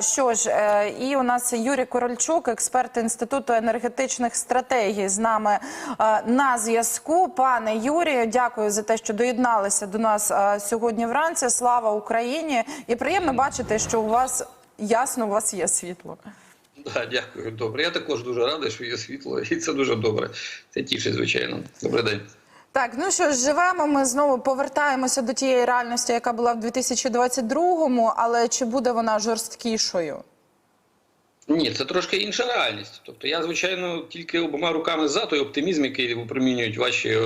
Що ж, е, і у нас Юрій Корольчук, експерт інституту енергетичних стратегій, з нами е, на зв'язку. Пане Юрію, дякую за те, що доєдналися до нас е, сьогодні вранці. Слава Україні! І приємно бачити, що у вас ясно, у вас є світло. Да, дякую, добре. Я також дуже радий, що є світло, і це дуже добре. Це тішить, звичайно. Добрий день. Так, ну що ж, живемо. Ми знову повертаємося до тієї реальності, яка була в 2022-му, але чи буде вона жорсткішою? Ні, це трошки інша реальність. Тобто я, звичайно, тільки обома руками за той оптимізм, який випромінюють ваші е,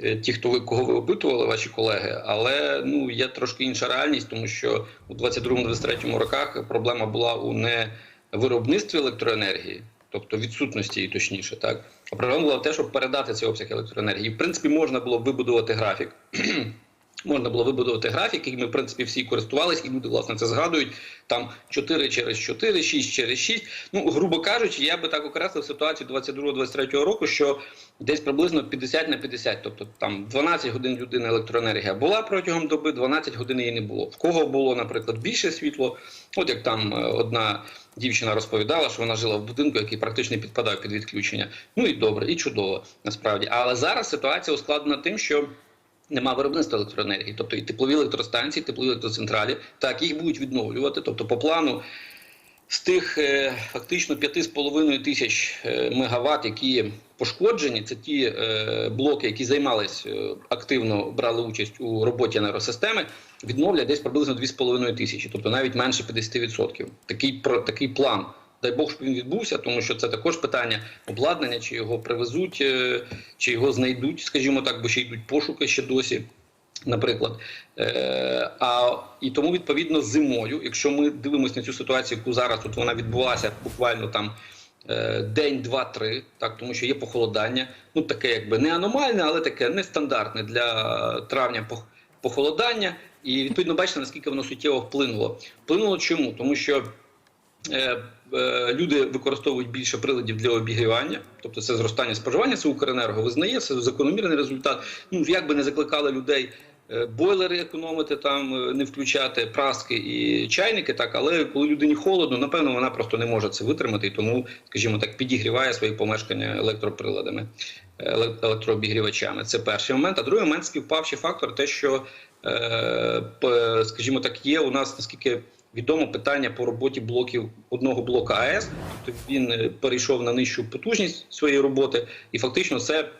е, ті, хто ви кого ви опитували, ваші колеги. Але ну є трошки інша реальність, тому що у 22-23 роках проблема була у не виробництві електроенергії, тобто відсутності її точніше, так проблема була в те, щоб передати цей обсяг електроенергії. В принципі, можна було вибудувати графік. Можна було вибудувати графік, яким ми, в принципі, всі користувалися, і люди, власне, це згадують. Там 4 через 4, 6 через 6. Ну, грубо кажучи, я би так окреслив ситуацію 22-23 року, що десь приблизно 50 на 50. Тобто там 12 годин людини електроенергія була протягом доби, 12 годин її не було. В кого було, наприклад, більше світло? От як там е, одна дівчина розповідала, що вона жила в будинку, який практично підпадав під відключення. Ну і добре, і чудово, насправді. Але зараз ситуація ускладнена тим, що Нема виробництва електроенергії, тобто і теплові електростанції, теплові електроцентралі, так їх будуть відновлювати. Тобто, по плану з тих е, фактично 5,5 тисяч е, мегаватт, які пошкоджені, це ті е, блоки, які займались активно брали участь у роботі енергосистеми, відновлять десь приблизно 2,5 тисячі, тобто навіть менше 50%. Такий про такий план. Дай Бог, щоб він відбувся, тому що це також питання обладнання, чи його привезуть, чи його знайдуть, скажімо так, бо ще йдуть пошуки ще досі. Наприклад, Е, а і тому відповідно зимою, якщо ми дивимося на цю ситуацію, яку зараз тут вона відбулася буквально там е, день, два, три, так тому що є похолодання, ну таке, якби не аномальне, але таке нестандартне для травня похолодання. І відповідно бачите, наскільки воно суттєво вплинуло. Вплинуло чому? Тому що е, е, люди використовують більше приладів для обігрівання, тобто це зростання споживання, це Укренерго визнає, це закономірний результат. Ну як би не закликали людей. Е, Бойлери економити там е, не включати праски і чайники, так але коли людині холодно, напевно, вона просто не може це витримати, і тому, скажімо так, підігріває свої помешкання електроприладами, е, електрообігрівачами. Це перший момент. А другий момент співпавший фактор, те, що, скажімо так, є у нас наскільки відомо питання по роботі блоків одного блока АЕС. Тобто він перейшов на нижчу потужність своєї роботи, і фактично це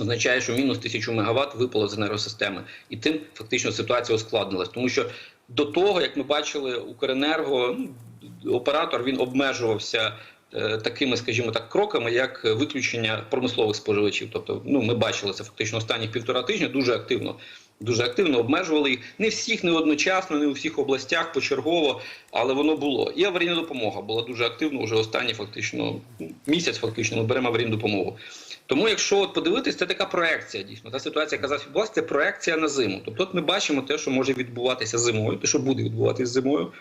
означає, що мінус тисячу мегаватт випало з енергосистеми, і тим фактично ситуація ускладнилась, тому що до того, як ми бачили, Укренерго оператор він обмежувався. е, Такими, скажімо так, кроками, як виключення промислових споживачів. Тобто, ну ми бачили це фактично останні півтора тижня дуже активно, дуже активно обмежували їх. Не всіх, не одночасно, не у всіх областях почергово, але воно було. І аварійна допомога була дуже активно вже останні фактично місяць. Фактично ми беремо аварійну допомогу. Тому, якщо от подивитись, це така проекція дійсно. Та ситуація, яка зараз відбулася, це проекція на зиму. Тобто, от ми бачимо те, що може відбуватися зимою, те, що буде відбуватися зимою,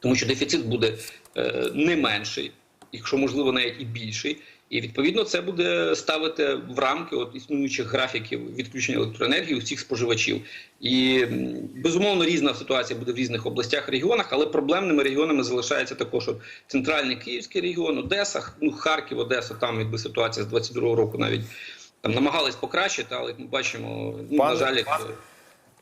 тому що дефіцит буде е, не менший, якщо можливо навіть і більший. І відповідно це буде ставити в рамки от існуючих графіків відключення електроенергії усіх споживачів. І безумовно різна ситуація буде в різних областях, регіонах, але проблемними регіонами залишається також от центральний Київський регіон, Одеса, ну Харків, Одеса. Там якби ситуація з 22-го року навіть там намагались покращити, але як ми бачимо, ну Пане- на жаль, як,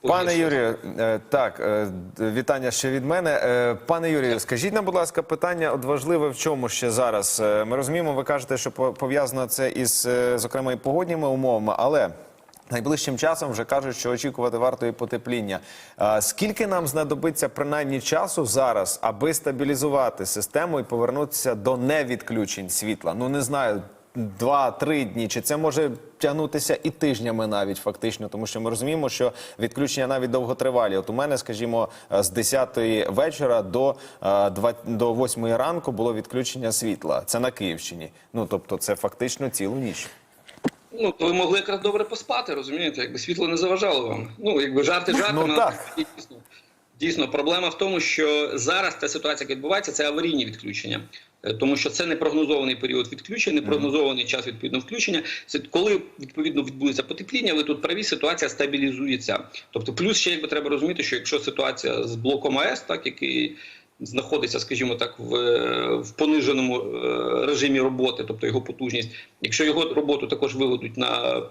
Пане. Юрію, е, так, е, вітання ще від мене. Е, Пане Юрію, скажіть нам, будь ласка, питання от важливе в чому ще зараз. Ми розуміємо, ви кажете, що пов'язано це із, зокрема, і погодніми умовами, але. Найближчим часом вже кажуть, що очікувати варто і потепління. Скільки нам знадобиться принаймні часу зараз, аби стабілізувати систему і повернутися до невідключень світла? Ну не знаю, два-три дні, чи це може тягнутися і тижнями навіть фактично, тому що ми розуміємо, що відключення навіть довготривалі. От у мене, скажімо, з 10 вечора до, е, до 8 ранку було відключення світла. Це на Київщині. Ну тобто, це фактично цілу ніч. Ну, то ви могли якраз добре поспати, розумієте, якби світло не заважало вам. Ну, якби жарти жартами. Ну, так. Дійсно, дійсно, проблема в тому, що зараз та ситуація, яка відбувається, це аварійні відключення. Е, Тому що це не прогнозований період відключення, не прогнозований час відповідно включення. Це коли відповідно відбудеться потепління, ви тут праві, ситуація стабілізується. Тобто, плюс ще якби треба розуміти, що якщо ситуація з блоком АЕС, так який знаходиться, скажімо так, в, в пониженому е, режимі роботи, тобто його потужність. Якщо його роботу також виведуть на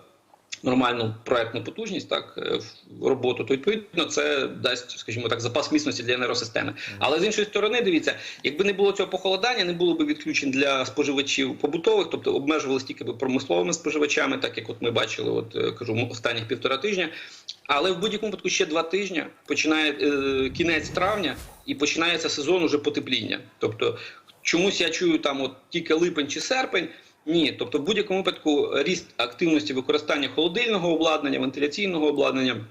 нормальну проектну потужність, так е, в роботу, то відповідно це дасть, скажімо так, запас міцності для енергосистеми. Але з іншої сторони, дивіться, якби не було цього похолодання, не було б відключень для споживачів побутових, тобто обмежувалися тільки би промисловими споживачами, так як от ми бачили, от е, кажу, останніх півтора тижня. Але в будь-якому випадку ще два тижні починає е, кінець травня і починається сезон уже потепління. Тобто, чомусь я чую там от тільки липень чи серпень. Ні, тобто в будь-якому випадку ріст активності використання холодильного обладнання, вентиляційного обладнання,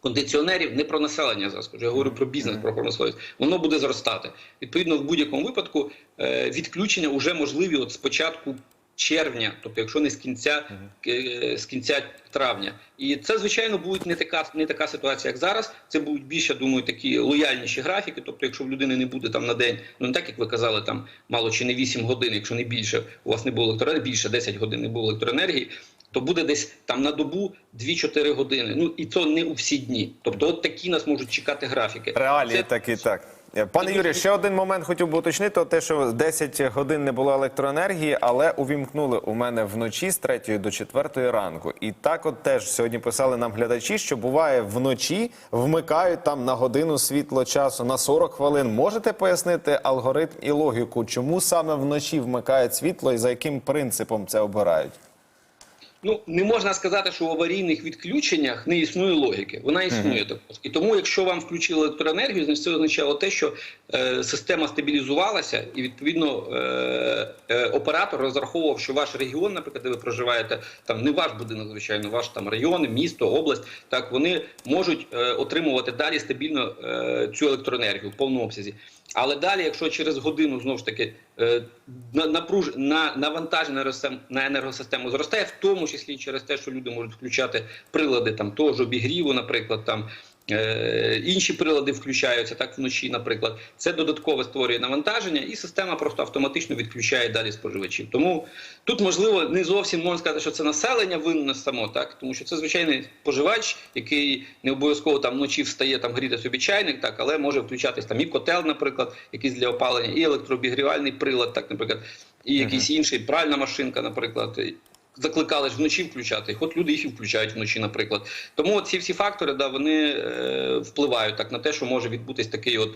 кондиціонерів не про населення зараз. Я говорю про бізнес, про промисловість. Воно буде зростати. Відповідно, в будь-якому випадку е, відключення вже можливі от з початку червня, тобто, якщо не з кінця е, з кінця травня. І це, звичайно, буде не така не така ситуація, як зараз. Це будуть більше, думаю, такі лояльніші графіки. Тобто, якщо в людини не буде там на день, ну не так як ви казали, там мало чи не 8 годин, якщо не більше, у вас не було електроенергії, більше 10 годин не було електроенергії. То буде десь там на добу 2-4 години. Ну і це не у всі дні. Тобто, от такі нас можуть чекати графіки. Реалії Це- такі, так. Пане Юрію, ще один момент хотів би уточнити: те, що 10 годин не було електроенергії, але увімкнули у мене вночі з 3 до 4 ранку. І так, от теж сьогодні писали нам глядачі, що буває вночі вмикають там на годину світло часу на 40 хвилин. Можете пояснити алгоритм і логіку, чому саме вночі вмикають світло і за яким принципом це обирають? Ну не можна сказати, що в аварійних відключеннях не існує логіки. Вона існує також. І тому, якщо вам включили електроенергію, значить це означало те, що е, система стабілізувалася, і відповідно е, е, оператор розраховував, що ваш регіон, наприклад, де ви проживаєте, там не ваш будинок, звичайно, ваш там район, місто, область, так вони можуть е, отримувати далі стабільно е, цю електроенергію в повному обсязі. Але далі, якщо через годину знову ж таки е, на- напруж на навантаження на на енергосистему зростає, в тому числі через те, що люди можуть включати прилади там того ж обігріву, наприклад, там. Е, інші прилади включаються так вночі, наприклад, це додаткове створює навантаження, і система просто автоматично відключає далі споживачів. Тому тут можливо не зовсім можна сказати, що це населення винне само, так тому що це звичайний споживач, який не обов'язково там вночі встає там гріти собі чайник, так але може включатись там і котел, наприклад, якийсь для опалення, і електрообігрівальний прилад, так, наприклад, і якийсь інший пральна машинка, наприклад. Закликали ж вночі включати, от люди їх і включають вночі, наприклад. Тому ці всі фактори да, вони е, впливають так на те, що може відбутись такий от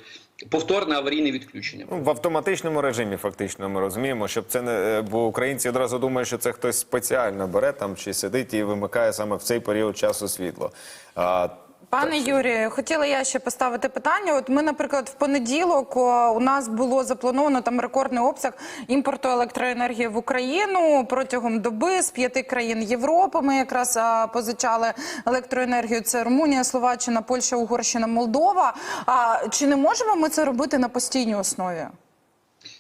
повторне аварійне відключення. Ну, в автоматичному режимі, фактично, ми розуміємо, щоб це не е, бо українці одразу думають, що це хтось спеціально бере там чи сидить і вимикає саме в цей період часу світло. А, Пане Юрію, хотіла я ще поставити питання. От ми, наприклад, в понеділок у нас було заплановано там рекордний обсяг імпорту електроенергії в Україну протягом доби з п'яти країн Європи. Ми якраз позичали електроенергію. Це Румунія, Словаччина, Польща, Угорщина, Молдова. А чи не можемо ми це робити на постійній основі?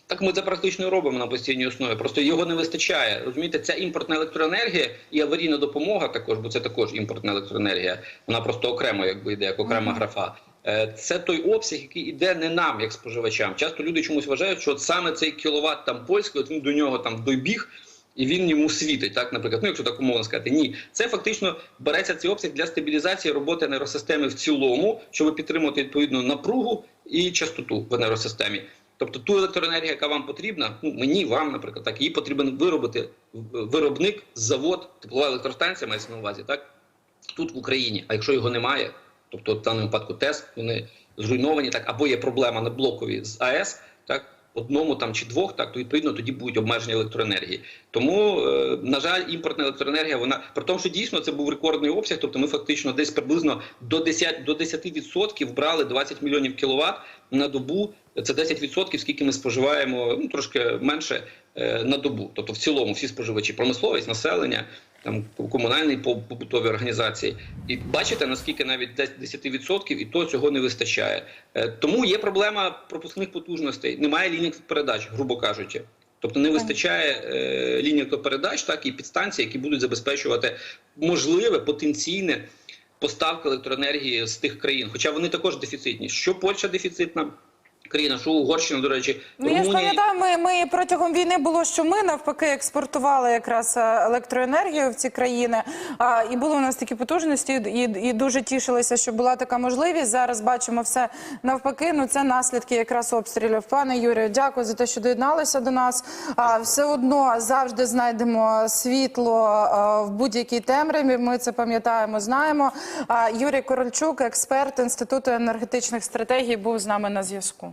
Так ми це практично робимо на постійній основі. Просто його не вистачає. Розумієте, ця імпортна електроенергія і аварійна допомога також, бо це також імпортна електроенергія. Вона просто окремо, якби йде, як окрема графа. Е, Це той обсяг, який йде не нам, як споживачам. Часто люди чомусь вважають, що от саме цей кіловат там польський, от він до нього там добіг. І він йому світить, так, наприклад, ну якщо так умовно сказати, ні, це фактично береться цей обсяг для стабілізації роботи енергосистеми в цілому, щоб підтримувати відповідну напругу і частоту в енергосистемі. Тобто ту електроенергію, яка вам потрібна, ну мені, вам, наприклад, так її потрібен виробити виробник, завод, теплова електростанція мається на увазі, так тут в Україні. А якщо його немає, тобто в даному випадку ТЕС, вони зруйновані, так або є проблема на блокові з АЕС, так. Одному там чи двох, так то відповідно тоді будуть обмеження електроенергії. Тому е, на жаль, імпортна електроенергія вона при тому, що дійсно це був рекордний обсяг. Тобто, ми фактично десь приблизно до 10 до 10% брали 20 мільйонів кіловат на добу. Це 10%, скільки ми споживаємо, ну трошки менше е, на добу. Тобто, в цілому, всі споживачі, промисловість, населення, там комунальні побутові організації, і бачите наскільки навіть десь 10% і то цього не вистачає. Е, Тому є проблема пропускних потужностей. Немає ліній передач, грубо кажучи. Тобто не вистачає е, ліній передач, так і підстанцій, які будуть забезпечувати можливе потенційне поставки електроенергії з тих країн. Хоча вони також дефіцитні. Що Польща дефіцитна? Країна, що Угорщина, до речі, Ну, я ж пам'ятаю, ми, ми протягом війни було, що ми навпаки експортували якраз е, електроенергію в ці країни. А, і були у нас такі потужності, і, і дуже тішилися, що була така можливість. Зараз бачимо все навпаки. Ну це наслідки якраз обстрілів. Пане Юрію, дякую за те, що доєдналися до нас. А, все одно завжди знайдемо світло а, в будь-якій темряві. Ми це пам'ятаємо, знаємо. А, Юрій Корольчук, експерт інституту енергетичних стратегій, був з нами на зв'язку.